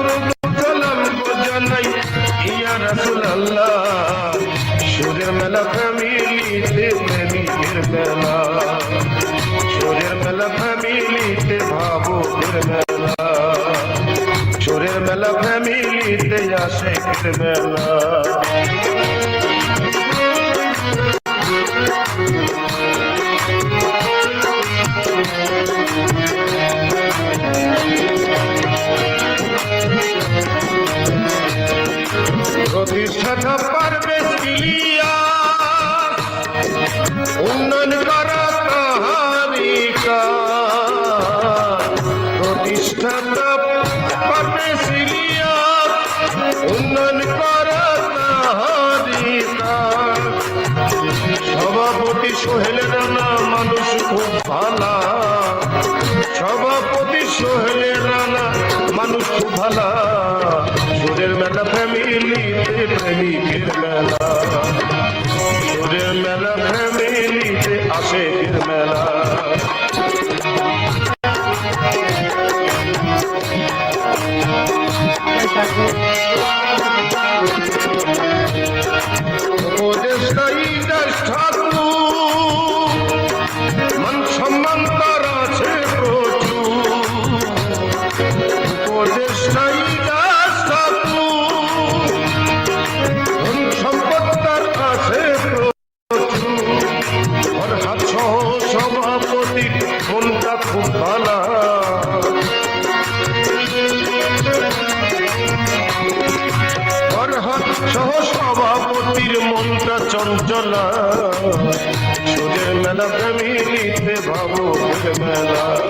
দরুদ সালাম গো জানাই ইয়া রাসূলুল্লাহ সুরের মেলা ফ্যামিলিতে প্রেমিকের মেলা সুরের মেলা ফ্যামিলিতে ভাবুকের মেলা সুরের মেলা ফ্যামিলিতে আশেকের মেলা প্রতিষ্ঠাতা পারবে উন্নয়ন করা তাহারিকা প্রতিষ্ঠাতা পারবে উন্নয়ন করা তাহারিকা সভাপতি সোহেল রানা, মানুষ খুব ভালা। সভাপতি সোহেল রানা, মানুষ খুব ভালা। সুরের ফ্যামিলিতে প্রেমিকের মেলা সুরের মেলা ফ্যামিলিতে আশেকের মেলা উপদেষ্টাই ভালা অর্হত সহ সভাপতির মনটা চঞ্চলা। সুরের মেলা ফ্যামিলিতে ভাবো মেলা।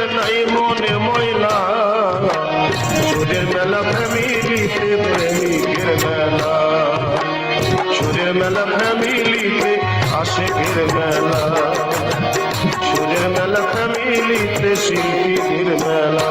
ময়লা। সুরের মেলা ফ্যামিলিতে প্রেমিকের মেলা। সুরের মেলা ফ্যামিলিতে আশেকের মেলা। সুরের মেলা ফ্যামিলিতে শিল্পীর মেলা।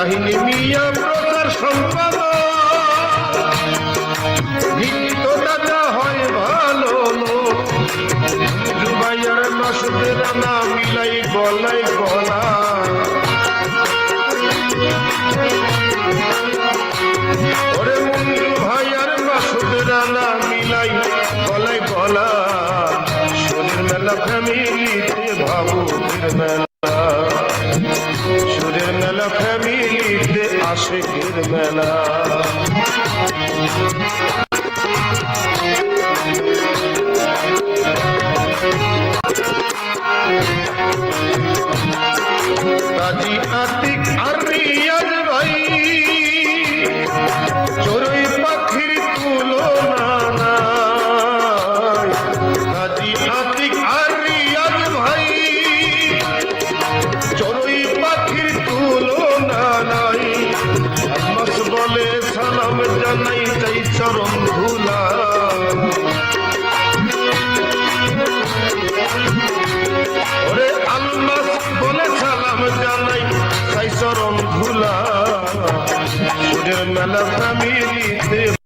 শাহিন মিয়া প্রচার সম্পাদক। দাদা হয় ভালো জুবাইয়ার মাসুদের না মিলাই গলায় গলা ওরে মুন্ডু ভাই আর মাসুদ রানা মিলাই গলায় গলা সুরের মেলা ফ্যামিলিতে ভাবুকের মেলা। আশেকের মেলা। কাজী আতিক আর রিয়াজ ভাই চড়ুই কাজী আতিক জানাই তাই চরণ ভুলা ওরে আলমাস বলে সালাম জানাই তাই চরণ ভুলা। মেলা ফ্যামিলিতে